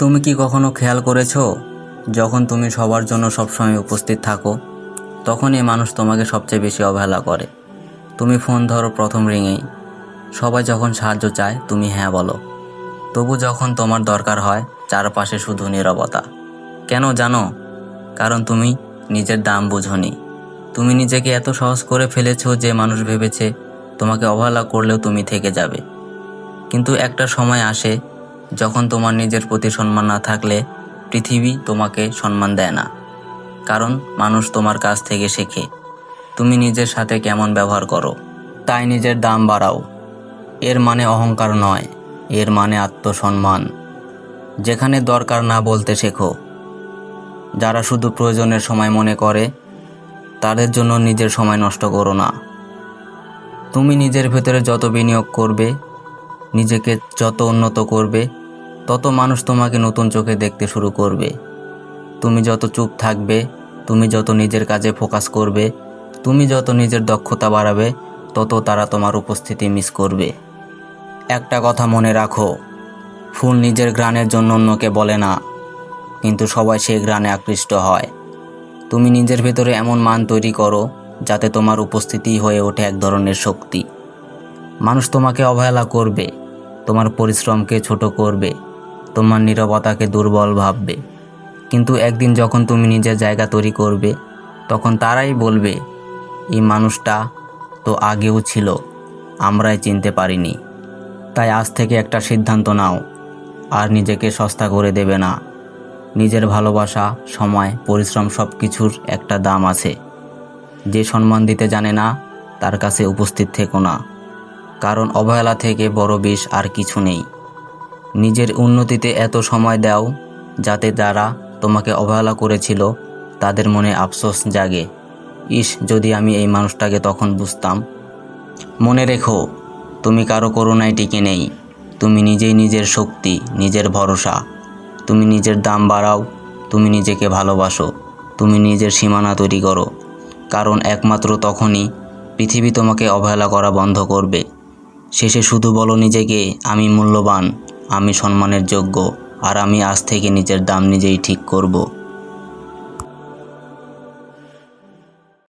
তুমি কি কখনো খেয়াল করেছ, যখন তুমি সবার জন্য সবসময় উপস্থিত থাকো তখন এই মানুষ তোমাকে সবচেয়ে বেশি অবহেলা করে? তুমি ফোন ধরো প্রথম রিঙেই। সবাই যখন সাহায্য চায়, তুমি হ্যাঁ বলো। তবু যখন তোমার দরকার হয়, চারপাশে শুধু নিরবতা। কেন জানো? কারণ তুমি নিজের দাম বুঝোনি। তুমি নিজেকে এত সহজ করে ফেলেছো যে মানুষ ভেবেছে, তোমাকে অবহেলা করলেও তুমি থেকে যাবে। কিন্তু একটা সময় আসে যখন তোমার নিজের প্রতি সম্মান না থাকলে পৃথিবী তোমাকে সম্মান দেয় না। কারণ মানুষ তোমার কাছ থেকে শেখে, তুমি নিজের সাথে কেমন ব্যবহার করো। তাই নিজের দাম বাড়াও। এর মানে অহংকার নয়, এর মানে আত্মসম্মান। যেখানে দরকার না বলতে শেখো। যারা শুধু প্রয়োজনের সময় মনে করে, তাদের জন্য নিজের সময় নষ্ট করো না। তুমি নিজের ভেতরে যত বিনিয়োগ করবে, নিজেকে যত উন্নত করবে তত মানুষ তোমাকে নতুন চোখে দেখতে শুরু করবে। তুমি যত চুপ থাকবে, তুমি যত নিজের কাজে ফোকাস করবে, তুমি যত নিজের দক্ষতা বাড়াবে, তত তারা তোমার উপস্থিতি মিস করবে। একটা কথা মনে রাখো, ফুল নিজের গ্রানের জন্য অন্যকে বলে না, কিন্তু সবাই সেই গ্রানে আকৃষ্ট হয়। তুমি নিজের ভেতরে এমন মান তৈরি করো, যাতে তোমার উপস্থিতি হয়ে ওঠে এক ধরনের শক্তি। মানুষ তোমাকে অবহেলা করবে, তোমার পরিশ্রমকে ছোট করবে। তোমার নীরবতাকে দুর্বল ভাববে। কিন্তু একদিন যখন তুমি নিজের জায়গা তৈরি করবে, তখন তারাই বলবে, এই মানুষটা তো আগেও ছিল, আমরাই চিনতে পারিনি। তাই আজ থেকে একটা সিদ্ধান্ত নাও, আর নিজেকে সস্তা করে দেবে না। নিজের ভালোবাসা, সময়, পরিশ্রম সব কিছুর একটা দাম আছে। যে সম্মান দিতে জানে না, তার কাছে উপস্থিত থেকো না। কারণ অবহেলা থেকে বড় বিষ আর কিছু নেই। নিজের উন্নতিতে এত সময় দাও যাতে তারা তোমাকে অবহেলা করেছিল, তাদের মনে আফসোস জাগে। ইস, যদি আমি এই মানুষটাকে তখন বুঝতাম। মনে রেখো, তুমি কারও করুণায় টিকে নেই। তুমি নিজেই নিজের শক্তি, নিজের ভরসা। তুমি নিজের দাম বাড়াও, তুমি নিজেকে ভালোবাসো। তুমি নিজের সীমানা তৈরি করো। কারণ একমাত্র তখনই পৃথিবী তোমাকে অবহেলা করা বন্ধ করবে। শেষে শুধু বলো নিজেকে, আমি মূল্যবান। আমি সম্মানের যোগ্য আর আমি আজ থেকে নিজের দাম নিজেই ঠিক করব।